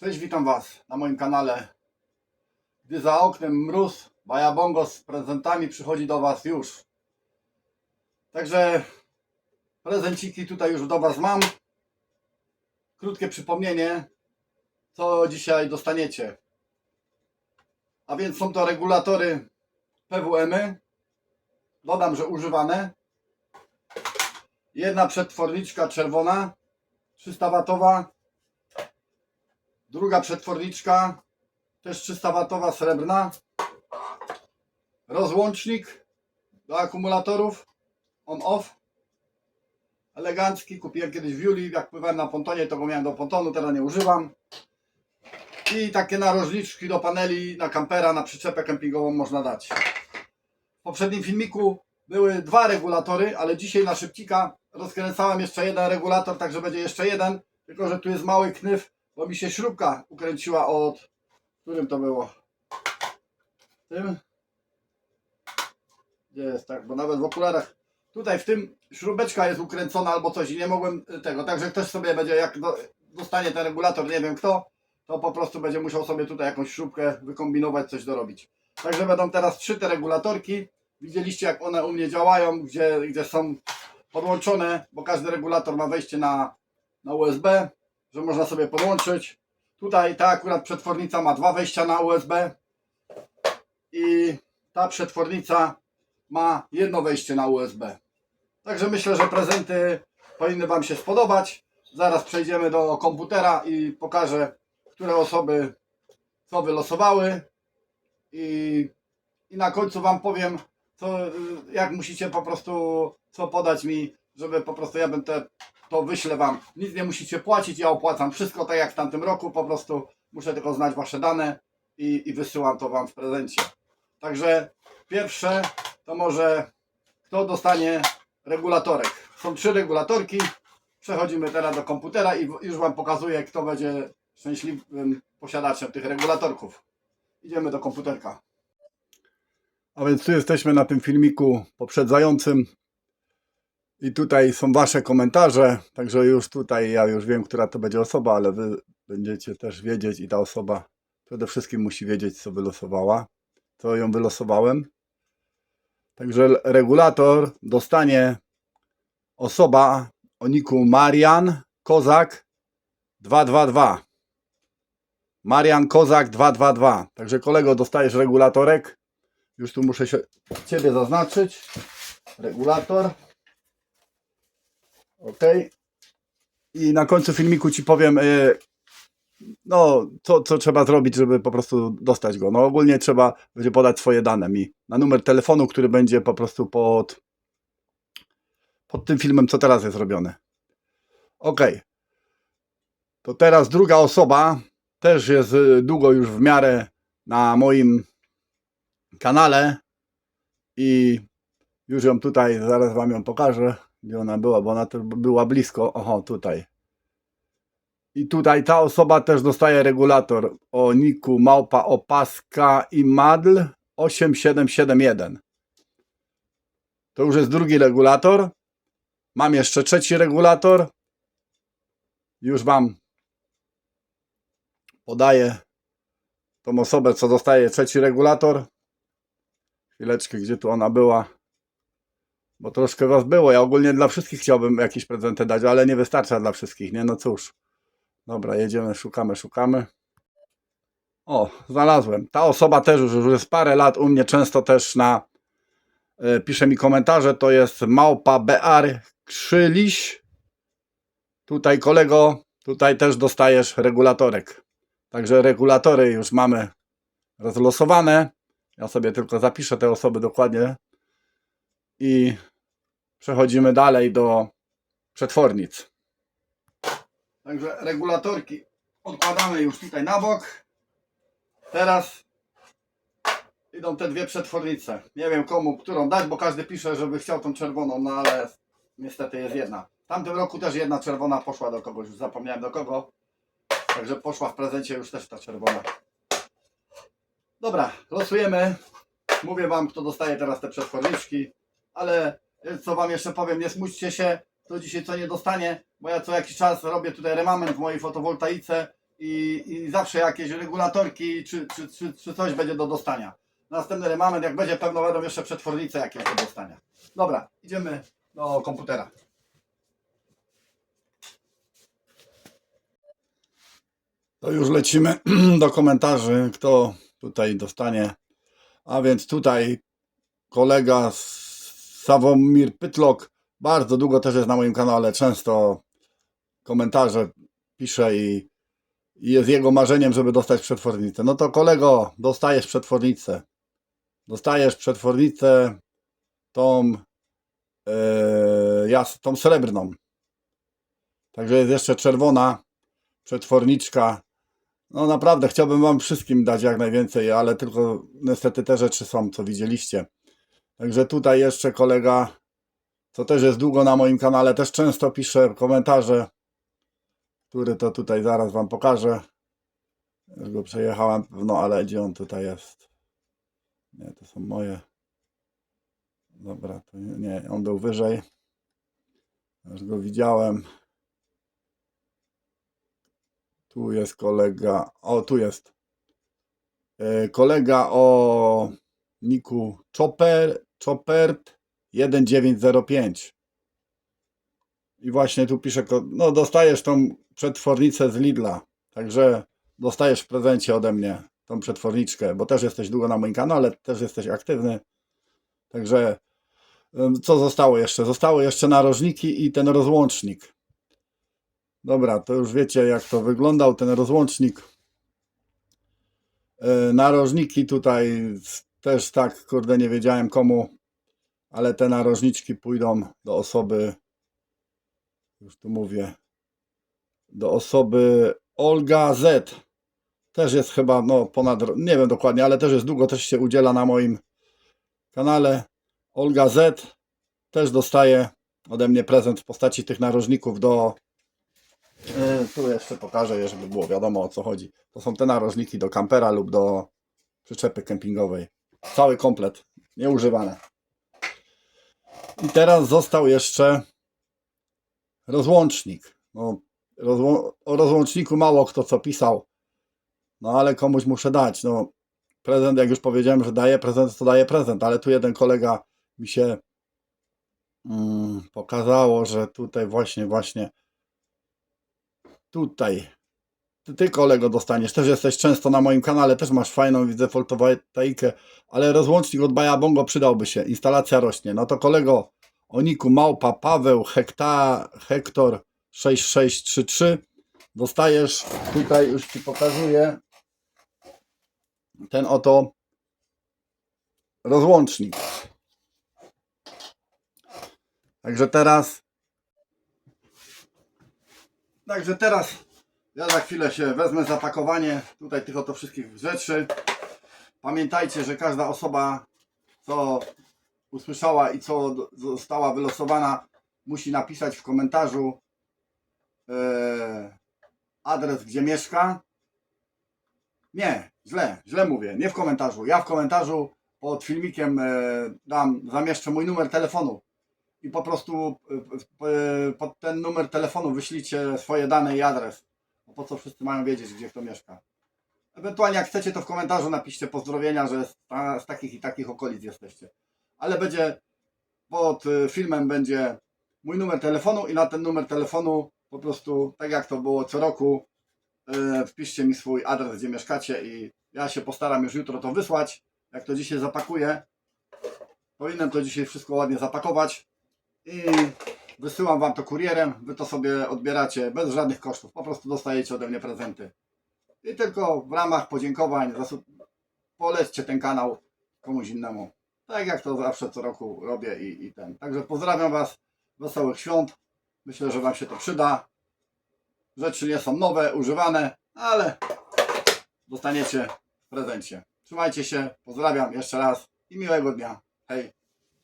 Cześć, witam Was na moim kanale. Gdy za oknem mróz, Bajabongo z prezentami przychodzi do Was już. Także prezenciki tutaj już do Was mam. Krótkie przypomnienie, co dzisiaj dostaniecie. A więc są to regulatory PWM-y. Dodam, że używane. Jedna przetworniczka czerwona, 300 watowa. Druga przetworniczka, też 300 watowa srebrna. Rozłącznik do akumulatorów on-off. Elegancki, kupiłem kiedyś w Julii, jak pływałem na pontonie, to go miałem do pontonu, teraz nie używam. I takie narożniczki do paneli na kampera, na przyczepę kempingową można dać. W poprzednim filmiku były dwa regulatory, ale dzisiaj na szybcika rozkręcałem jeszcze jeden regulator, także będzie jeszcze jeden. Tylko, że tu jest mały knyf, bo mi się śrubka ukręciła od... Którym to było? Tym? Gdzie jest tak? Bo nawet w okularach. Tutaj w tym śrubeczka jest ukręcona albo coś i nie mogłem tego. Także ktoś sobie będzie, jak do, dostanie ten regulator, nie wiem kto, to po prostu będzie musiał sobie tutaj jakąś śrubkę wykombinować, coś dorobić. Także będą teraz trzy te regulatorki. Widzieliście jak one u mnie działają, gdzie, gdzie są podłączone, bo każdy regulator ma wejście na, na USB, że można sobie podłączyć. Tutaj ta akurat przetwornica ma dwa wejścia na USB i ta przetwornica ma jedno wejście na USB. Także myślę, że prezenty powinny Wam się spodobać. Zaraz przejdziemy do komputera i pokażę, które osoby co wylosowały i, i na końcu Wam powiem, co, jak musicie po prostu co podać mi, żeby po prostu ja bym te, to wyślę Wam. Nic nie musicie płacić, ja opłacam wszystko tak jak w tamtym roku, po prostu muszę tylko znać Wasze dane i, i wysyłam to Wam w prezencie. Także pierwsze to może kto dostanie regulatorek. Są trzy regulatorki. Przechodzimy teraz do komputera i już Wam pokazuję, kto będzie szczęśliwym posiadaczem tych regulatorków. Idziemy do komputerka. A więc tu jesteśmy na tym filmiku poprzedzającym. I tutaj są Wasze komentarze. Także już tutaj ja już wiem, która to będzie osoba, ale Wy będziecie też wiedzieć i ta osoba przede wszystkim musi wiedzieć, co wylosowała, co ją wylosowałem. Także regulator dostanie osoba o niku Marian Kozak 222. Marian Kozak 222. Także kolego dostajesz regulatorek. Już tu muszę się Ciebie zaznaczyć. Regulator. Ok. I na końcu filmiku Ci powiem, y, no, co, co trzeba zrobić, żeby po prostu dostać go. No ogólnie trzeba będzie podać swoje dane mi na numer telefonu, który będzie po prostu pod, pod tym filmem, co teraz jest robione. Ok. To teraz druga osoba, też jest y, długo już w miarę na moim kanale i już ją tutaj, zaraz Wam ją pokażę, gdzie ona była, bo ona też była blisko. Oho, tutaj. I tutaj ta osoba też dostaje regulator o niku małpa opaska i madl 8771. To już jest drugi regulator. Mam jeszcze trzeci regulator. Już Wam podaję tą osobę, co dostaje trzeci regulator. Chwileczkę, gdzie tu ona była. Bo troszkę Was było. Ja ogólnie dla wszystkich chciałbym jakieś prezenty dać, ale nie wystarcza dla wszystkich, nie? No cóż. Dobra, jedziemy, szukamy, szukamy. O, znalazłem. Ta osoba też już, już jest parę lat u mnie, często też na e, pisze mi komentarze, to jest małpa BR Krzyliś. Tutaj kolego, tutaj też dostajesz regulatorek. Także regulatory już mamy rozlosowane. Ja sobie tylko zapiszę te osoby dokładnie i przechodzimy dalej do przetwornic. Także regulatorki odkładamy już tutaj na bok. Teraz idą te dwie przetwornice. Nie wiem komu, którą dać, bo każdy pisze, żeby chciał tą czerwoną, no ale niestety jest jedna. W tamtym roku też jedna czerwona poszła do kogoś, już zapomniałem do kogo. Także poszła w prezencie już też ta czerwona. Dobra, losujemy. Mówię Wam, kto dostaje teraz te przetworniczki, ale co Wam jeszcze powiem, nie smućcie się, kto dzisiaj co nie dostanie, bo ja co jakiś czas robię tutaj remament w mojej fotowoltaice i, i zawsze jakieś regulatorki czy, czy, czy, czy coś będzie do dostania. Następny remament, jak będzie pewno będą jeszcze przetwornice jakieś do dostania. Dobra, idziemy do komputera. To już lecimy do komentarzy, kto tutaj dostanie. A więc tutaj kolega Sawomir Pytlok, bardzo długo też jest na moim kanale, często komentarze pisze i, i jest jego marzeniem, żeby dostać przetwornicę. No to kolego, dostajesz przetwornicę. Dostajesz przetwornicę tą, e, jas, tą srebrną. Także jest jeszcze czerwona przetworniczka. No naprawdę chciałbym wam wszystkim dać jak najwięcej, ale tylko niestety te rzeczy są, co widzieliście. Także tutaj jeszcze kolega, co też jest długo na moim kanale, też często pisze komentarze, który to tutaj zaraz wam pokażę. Już go przejechałem, no ale gdzie on tutaj jest? Nie, to są moje. Dobra, to nie, nie on był wyżej. Już go widziałem. Tu jest kolega. O, tu jest. E, Kolega o niku Chopper, Choppert 1905. I właśnie tu pisze, no dostajesz tą przetwornicę z Lidla. Także dostajesz w prezencie ode mnie tą przetworniczkę, bo też jesteś długo na moim kanale, też jesteś aktywny. Także co zostało jeszcze? Zostało jeszcze narożniki i ten rozłącznik. Dobra, to już wiecie jak to wyglądał ten rozłącznik. E, Narożniki tutaj s- też tak, kurde, nie wiedziałem komu, ale te narożniczki pójdą do osoby, już tu mówię, do osoby Olga Z. Też jest chyba, no ponad, nie wiem dokładnie, ale też jest długo, też się udziela na moim kanale. Olga Z też dostaje ode mnie prezent w postaci tych narożników do Yy, Tu jeszcze pokażę żeby było wiadomo o co chodzi. To są te narożniki do kampera lub do przyczepy kempingowej. Cały komplet, nieużywane. I teraz został jeszcze rozłącznik. No, o rozłączniku mało kto co pisał, no ale komuś muszę dać. No, prezent, jak już powiedziałem, że daję prezent, to daję prezent, ale tu jeden kolega mi się mm, pokazało, że tutaj właśnie, właśnie tutaj. Ty, ty kolego dostaniesz, też jesteś często na moim kanale, też masz fajną, widzę, fotowoltaikę, ale rozłącznik od Baja Bongo przydałby się, instalacja rośnie. No to kolego Oniku Małpa Paweł Hekta, Hektor 6633 dostajesz, tutaj już Ci pokazuję ten oto rozłącznik. Także teraz Także teraz ja za chwilę się wezmę za pakowanie tutaj tych oto wszystkich rzeczy. Pamiętajcie, że każda osoba, co usłyszała i co została wylosowana, musi napisać w komentarzu e, adres, gdzie mieszka. Nie, źle, źle mówię, nie w komentarzu. Ja w komentarzu pod filmikiem e, dam, zamieszczę mój numer telefonu i po prostu y, y, pod ten numer telefonu wyślijcie swoje dane i adres. Po co wszyscy mają wiedzieć, gdzie kto mieszka. Ewentualnie jak chcecie, to w komentarzu napiszcie pozdrowienia, że z, ta, z takich i takich okolic jesteście. Ale będzie pod y, filmem będzie mój numer telefonu i na ten numer telefonu po prostu, tak jak to było co roku, y, wpiszcie mi swój adres, gdzie mieszkacie i ja się postaram już jutro to wysłać. Jak to dzisiaj zapakuję, powinienem to dzisiaj wszystko ładnie zapakować i wysyłam Wam to kurierem. Wy to sobie odbieracie bez żadnych kosztów. Po prostu dostajecie ode mnie prezenty. I tylko w ramach podziękowań zasu- polećcie ten kanał komuś innemu. Tak jak to zawsze co roku robię i, i ten. Także pozdrawiam Was. Wesołych świąt. Myślę, że Wam się to przyda. Rzeczy nie są nowe, używane, ale dostaniecie w prezencie. Trzymajcie się. Pozdrawiam jeszcze raz i miłego dnia. Hej.